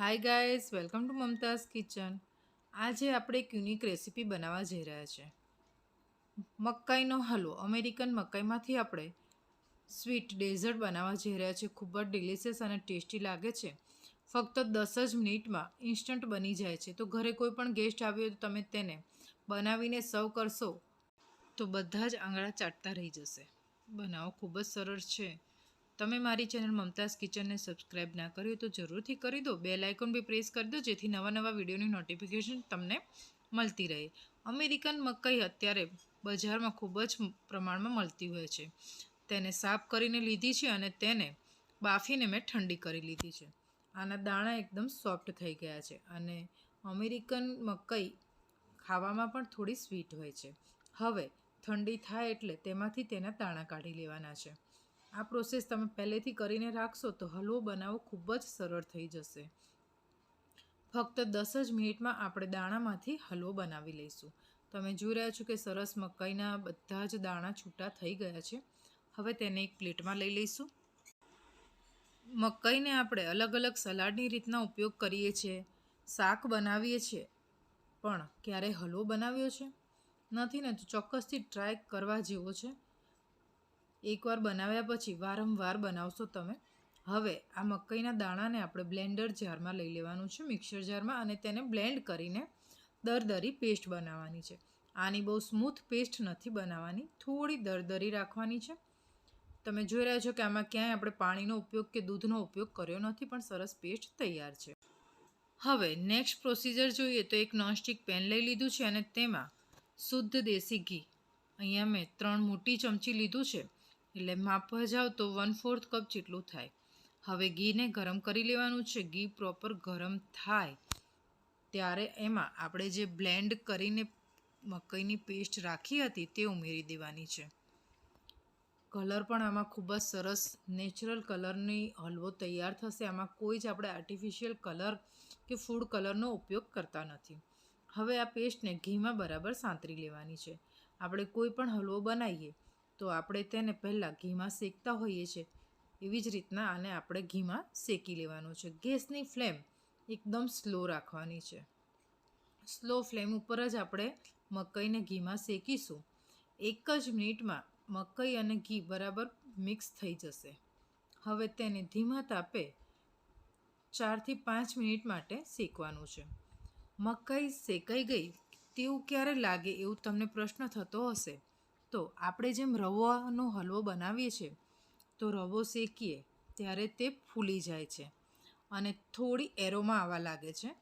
Hi guys welcome to Mumtaz kitchen આજે આપણે એક યુનિક રેસીપી બનાવવા જઈ રહ્યા છે. મકાઈનો હલવો અમેરિકન મકાઈમાંથી આપણે સ્વીટ ડેઝર્ટ બનાવવા જઈ રહ્યા છે. ખૂબ જ ડિલિશિયસ અને ટેસ્ટી લાગે છે. ફક્ત દસ જ મિનિટમાં ઇન્સ્ટન્ટ બની જાય છે. તો ઘરે કોઈ પણ ગેસ્ટ આવ્યો તો તમે તેને બનાવીને સર્વ કરશો તો બધા જ આંગળા ચાટતા રહી જશે. બનાવો, ખૂબ જ સરળ છે. તમે મારી ચેનલ મમતાઝ કિચનને સબસ્ક્રાઇબ ના કરી તો જરૂરથી કરી દો. બે લાઇકોન બી પ્રેસ કરી દો, જેથી નવા નવા વિડીયોની નોટિફિકેશન તમને મળતી રહે. અમેરિકન મકાઈ અત્યારે બજારમાં ખૂબ જ પ્રમાણમાં મળતી હોય છે. તેને સાફ કરીને લીધી છે અને તેને બાફીને મેં ઠંડી કરી લીધી છે. આના દાણા એકદમ સોફ્ટ થઈ ગયા છે અને અમેરિકન મકાઈ ખાવામાં પણ થોડી સ્વીટ હોય છે. હવે ઠંડી થાય એટલે તેમાંથી તેના દાણા કાઢી લેવાના છે. આ પ્રોસેસ તમે પહેલેથી કરીને રાખશો તો હલવો બનાવવો ખૂબ જ સરળ થઈ જશે. ફક્ત દસ જ મિનિટમાં આપણે દાણામાંથી હલવો બનાવી લઈશું. તમે જોઈ રહ્યા છો કે સરસ મકાઈના બધા જ દાણા છૂટા થઈ ગયા છે. હવે તેને એક પ્લેટમાં લઈ લઈશું. મકાઈને આપણે અલગ અલગ સલાડની રીતના ઉપયોગ કરીએ છીએ. શાક બનાવીએ છીએ. પણ ક્યારે હલવો બનાવ્યો છે? નથી ને, તો ચોક્કસથી ટ્રાય કરવા જેવો છે. એકવાર બનાવ્યા પછી વારંવાર બનાવશો તમે. હવે આ મકાઈના દાણાને આપણે બ્લેન્ડર જારમાં લઈ લેવાનું છે, મિક્સર જારમાં, અને તેને બ્લેન્ડ કરીને દરદરી પેસ્ટ બનાવવાની છે. આની બહુ સ્મૂથ પેસ્ટ નથી બનાવવાની, થોડી દરદરી રાખવાની છે. તમે જોઈ રહ્યા છો કે આમાં ક્યાંય આપણે પાણીનો ઉપયોગ કે દૂધનો ઉપયોગ કર્યો નથી, પણ સરસ પેસ્ટ તૈયાર છે. હવે નેક્સ્ટ પ્રોસિજર જોઈએ તો એક નોનસ્ટિક પેન લઈ લીધું છે, અને તેમાં શુદ્ધ દેશી ઘી. અહીંયા મેં ત્રણ મોટી ચમચી લીધું છે. એટલે માપવા જાઓ તો વન ફોર્થ કપ જેટલું થાય. હવે ઘીને ગરમ કરી લેવાનું છે. ઘી પ્રોપર ગરમ થાય. ત્યારે એમાં આપણે જે બ્લેન્ડ કરીને મકાઈની પેસ્ટ રાખી હતી તે ઉમેરી દેવાની છે. કલર પણ આમાં ખૂબ જ સરસ નેચરલ કલરની હલવો તૈયાર થશે. આમાં કોઈ જ આપણે આર્ટિફિશિયલ કલર કે ફૂડ કલરનો ઉપયોગ કરતા નથી. હવે આ પેસ્ટને ઘીમાં બરાબર સાંતરી લેવાની છે. આપણે કોઈ પણ હલવો બનાવીએ તો આપણે તેને પહેલાં ઘીમાં શેકતા હોઈએ છીએ. એવી જ રીતના આને આપણે ઘીમાં શેકી લેવાનું છે. ગેસની ફ્લેમ એકદમ સ્લો રાખવાની છે. સ્લો ફ્લેમ ઉપર જ આપણે મકાઈને ઘીમાં શેકીશું. એક જ મિનિટમાં મકાઈ અને ઘી બરાબર મિક્સ થઈ જશે. હવે તેને ધીમા તાપે ચારથી પાંચ મિનિટ માટે શેકવાનું છે. મકાઈ શેકાઈ ગઈ તેવું ક્યારે લાગે એવું તમને પ્રશ્ન થતો હશે? તો આપણે જેમ રવાનો હલવો બનાવીએ છીએ, તો રવો શેકીએ ત્યારે તે ફૂલી જાય છે અને થોડી એરોમાં આવવા લાગે છે.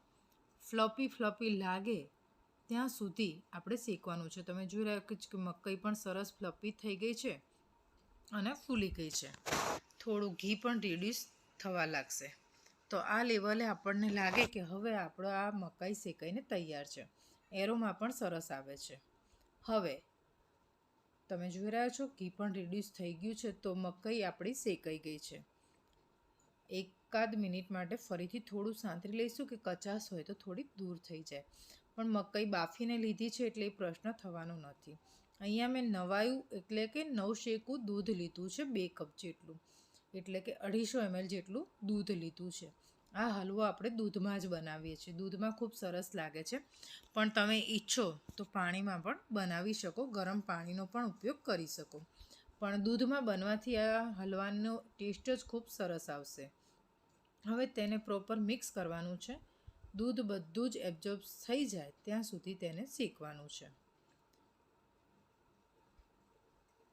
ફ્લપી ફ્લપી લાગે ત્યાં સુધી આપણે શેકવાનું છે. તમે જોઈ રહ્યા કે મકાઈ પણ સરસ ફ્લપી થઈ ગઈ છે અને ફૂલી ગઈ છે. થોડું ઘી પણ રિડ્યુસ થવા લાગશે. તો આ લેવલે આપણને લાગે કે હવે આપણો આ મકાઈ શેકાઈને તૈયાર છે. એરોમાં પણ સરસ આવે છે. હવે તમે જોઈ રહ્યા છો, ઘી પણ રિડ્યુસ થઈ ગયું છે, તો મકાઈ આપણી શેકાઈ ગઈ છે. એકાદ મિનિટ માટે ફરીથી થોડું સાંતરી લઈશું કે કચાશ હોય તો થોડી દૂર થઈ જાય. પણ મકાઈ બાફીને લીધી છે એટલે એ પ્રશ્ન થવાનો નથી. અહીંયા મેં નવાયું એટલે કે નવ શેકું દૂધ લીધું છે, બે કપ જેટલું. એટલે કે અઢીસો એમએલ જેટલું દૂધ લીધું છે. આ હલવો આપણે દૂધમાં જ બનાવીએ છીએ. દૂધમાં ખૂબ સરસ લાગે છે. પણ તમે ઈચ્છો તો પાણીમાં પણ બનાવી શકો. ગરમ પાણીનો પણ ઉપયોગ કરી શકો. પણ દૂધમાં બનવાથી આ હલવાનો ટેસ્ટ જ ખૂબ સરસ આવશે. હવે તેને પ્રોપર મિક્સ કરવાનું છે. દૂધ બધું જ એબ્ઝોર્બ થઈ જાય ત્યાં સુધી તેને શેકવાનું છે.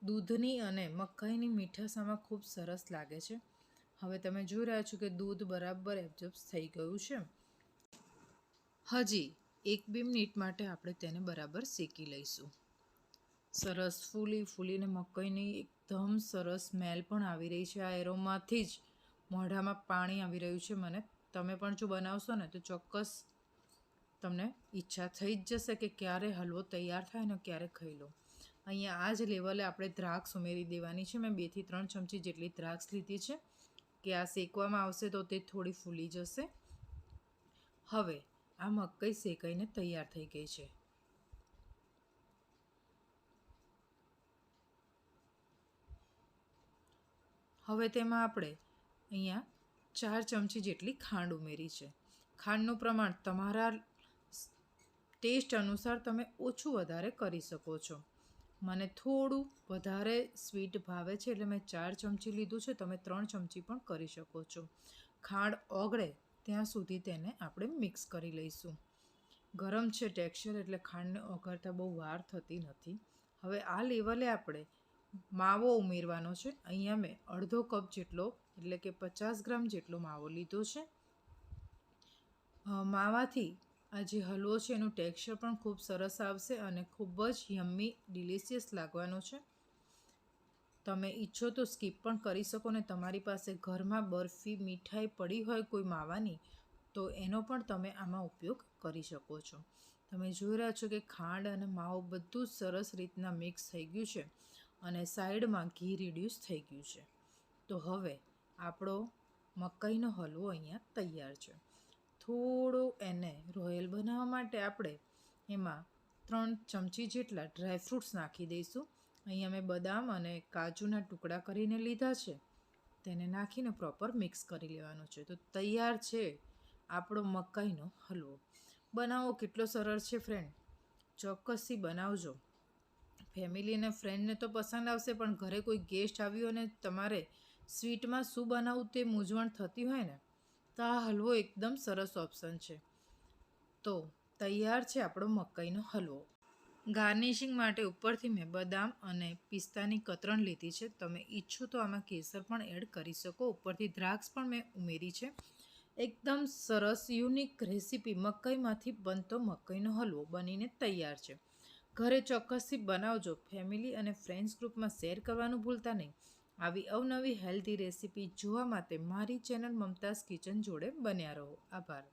દૂધની અને મકાઈની મીઠાશામાં ખૂબ સરસ લાગે છે. હવે તમે જોઈ રહ્યા છો કે દૂધ બરાબર એબ્ઝોર્બ થઈ ગયું છે. હજી એક બે મિનિટ માટે આપણે તેને બરાબર શેકી લઈશું. સરસ ફૂલી ફૂલીને મકાઈની એકદમ સરસ સ્મેલ પણ આવી રહી છે આ એરોમાંથી જ. મોઢામાં પાણી આવી રહ્યું છે મને. તમે પણ જો બનાવશો ને તો ચોક્કસ તમને ઈચ્છા થઈ જ જશે કે ક્યારે હલવો તૈયાર થાય ને ક્યારે ખાઈ લો. અહીંયા આ જ લેવલે આપણે દ્રાક્ષ ઉમેરી દેવાની છે. મેં બેથી ત્રણ ચમચી જેટલી દ્રાક્ષ લીધી છે. કે આ શેકવામાં આવશે તો તે થોડી ફૂલી જશે. હવે, આ મકાઈ શેકાઈને તૈયાર થઈ ગઈ છે. હવે તેમાં આપણે અહીંયા ચાર ચમચી જેટલી ખાંડ ઉમેરી છે. ખાંડનું પ્રમાણ તમારા ટેસ્ટ અનુસાર તમે ઓછું વધારે કરી શકો છો. મને થોડું વધારે સ્વીટ ભાવે છે એટલે મેં ચાર ચમચી લીધું છે. તમે ત્રણ ચમચી પણ કરી શકો છો. ખાંડ ઓગળે ત્યાં સુધી તેને આપણે મિક્સ કરી લઈશું. ગરમ છે ટેક્સચર એટલે ખાંડને ઓગળતા બહુ વાર થતી નથી. હવે આ લેવલે આપણે માવો ઉમેરવાનો છે. અહીંયા મેં અડધો કપ જેટલો એટલે કે પચાસ ગ્રામ જેટલો માવો લીધો છે. માવાથી આ જે હલવો છે એનું ટેક્સચર પણ ખૂબ સરસ આવશે અને ખૂબ જ યમ્મી, ડિલિશિયસ લાગવાનો છે. તમે ઈચ્છો તો સ્કીપ પણ કરી શકો ને તમારી પાસે ઘરમાં બરફી, મીઠાઈ પડી હોય કોઈ માવાની, તો એનો પણ તમે આમાં ઉપયોગ કરી શકો છો. તમે જોઈ રહ્યા છો કે ખાંડ અને માવો બધું સરસ રીતના મિક્સ થઈ ગયું છે અને સાઈડમાં ઘી રિડ્યુસ થઈ ગયું છે. તો હવે આપણો મકાઈનો હલવો અહીંયા તૈયાર છે. થોડો એને રોયલ બનાવવા માટે આપણે એમાં ત્રણ ચમચી જેટલા ડ્રાય ફ્રૂટ્સ નાખી દઈશું. અહીંયા મેં બદામ અને કાજુના ટુકડા કરીને લીધા છે. તેને નાખીને પ્રોપર મિક્સ કરી લેવાનું છે. તો તૈયાર છે આપણો મકાઈનો હલવો. બનાવો કેટલો સરળ છે ફ્રેન્ડ ચોક્કસથી બનાવજો. ફેમિલી અને ફ્રેન્ડને તો પસંદ આવશે, પણ ઘરે કોઈ ગેસ્ટ આવ્યું અને તમારે સ્વીટમાં શું બનાવવું તે મૂંઝવણ થતી હોય ને તો આ હલવો એકદમ સરસ ઓપ્શન છે. તો તૈયાર છે આપણો મકાઈનો હલવો. ગાર્નિશિંગ માટે ઉપરથી મેં બદામ અને પિસ્તાની કતરણ લીધી છે. તમે ઈચ્છો તો આમાં કેસર પણ એડ કરી શકો. ઉપરથી દ્રાક્ષ પણ મેં ઉમેરી છે. એકદમ સરસ યુનિક રેસીપી મકાઈમાંથી બનતો મકાઈનો હલવો બનીને તૈયાર છે. ઘરે ચોક્કસથી બનાવજો. ફેમિલી અને ફ્રેન્ડ્સ ગ્રુપમાં શેર કરવાનું ભૂલતા નહીં. આવી અવનવી હેલ્ધી રેસીપી જોવા માટે મારી ચેનલ મમતાઝ કિચન જોડે બન્યા રહો. આભાર.